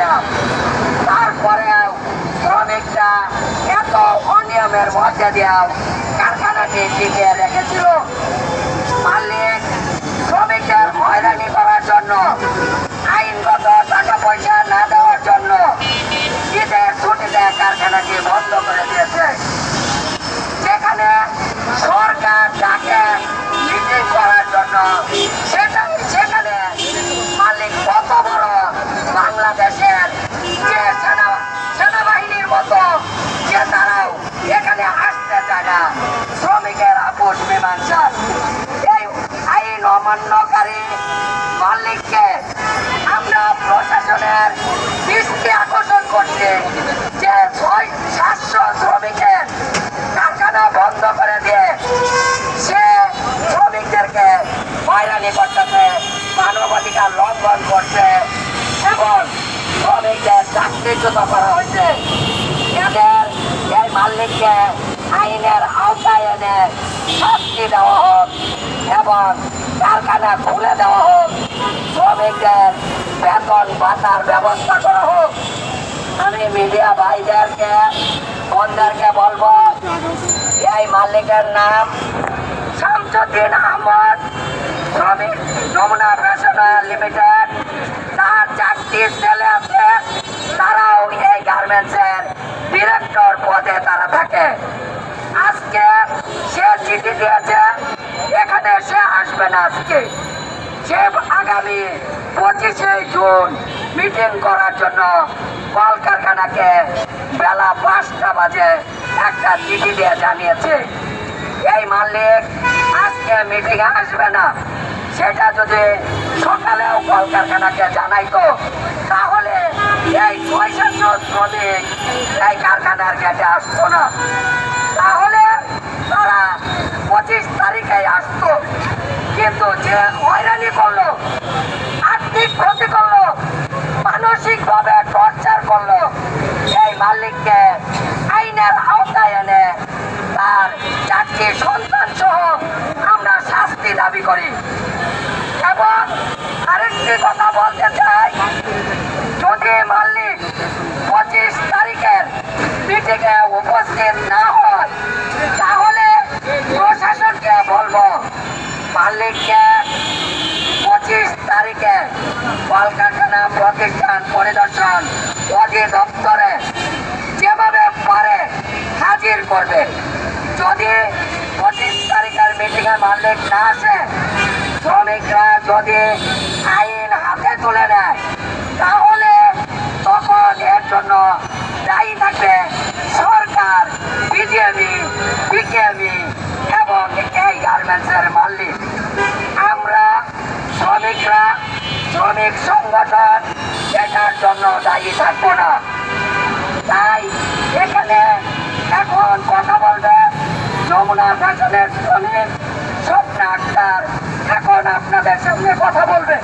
দেওয়া শ্রমিকরা এত অনিয়মের মধ্যে দিয়েও কারখানাটি রেখেছিল। মালিক শ্রমিকদের হয়রানি করার জন্য, আইনগত টাকা পয়সা না দেওয়ার জন্য ঈদের ছুটিতে কারখানাটি বন্ধ করে দিয়েছে। যেখানে সরকার ডাকে মিটিং করার জন্য সেটা সেখানে মালিক কত বড় বাংলাদেশের যে সেনা সেনাবাহিনীর মতো যে তারাও এখানে আসতে চায় না শ্রমিকের আপোষ মীমাংসা এই আইন অমান্যকারী মালিককে আমরা প্রশাসনের দৃষ্টি আকর্ষণ করছি যে ছয়, সাতশো শ্রমিকের কারখানা বন্ধ করে দিয়ে সে শ্রমিকদেরকে হয়রানি করতেছে, মানবাধিকার লঙ্ঘন করছে এবং শ্রমিকদের চাকরিচ্যুত করা হয়েছে। এদের এই মালিককে আইনের আওতায় এনে শাস্তি দেওয়া হোক এবং কারখানা খুলে দেওয়া হোক, শ্রমিকদের বেতন ভাতার ব্যবস্থা করা হোক। আমি মিডিয়া ভাইদেরকে, বোনদেরকে বলব, এই মালিকের নাম শামসুদ্দিন আহমদ, শ্রমিক যমুনা ফ্যাশনার লিমিটেড তার চারটি ছেলে আছে, তারাও এই গার্মেন্টসের ডিরেক্টর পদে তারা থাকে। আজকে সে চিঠি দিয়েছে আসবে না আজকে যে আগামী পঁচিশে জুন মিটিং করার জন্য কলকারখানাকে বেলা পাঁচটা বাজে একটা চিঠি দিয়ে জানিয়েছে। এই মালিক, আজকে মিটিংয়ে আসবে না। সেটা যদি সকালেও কলকারখানাকে জানাইতো, তাহলে এই সাতশো শ্রমিক এই কারখানার গেটে আসতো না। তাহলে তারা পঁচিশ তারিখে আসতো। কিন্তু যে হয়রানি করল, আর্থিক ক্ষতি করল মানসিক ভাবে টর্চার করল, সেই মালিককে আইনের আওতায় এনে তার চারটি সন্তান সহ আমরা শাস্তি দাবি করি। এবং আরেকটি কথা বলতে চাই, যদি মালিক পঁচিশ তারিখের মিটিংয়ে উপস্থিত না হয় তাহলে প্রশাসনকে বলব মালিককে পঁচিশ তারিখে কলকারখানা, প্রতিষ্ঠান পরিদর্শন অধিদপ্তরে যেভাবে পারে হাজির করবে। যদি পঁচিশ তারিখের মিটিংয়ে মালিক না আসে, শ্রমিকরা যদি আইন হাতে তুলে নেয়, তাহলে তখন এর জন্য দায়ী থাকবে সরকার, বিজেপি, বিকেপি এবং এই গার্মেন্টসের মালিক। আমরা শ্রমিকরা শ্রমিক সংগঠন এটার জন্য দায়ী থাকব না। তাই এখানে এখন কথা বলবে যমুনা ফ্যাশনের শ্রমিক স্বপ্ন আক্তার। এখন আপনাদের সামনে কথা বলবে।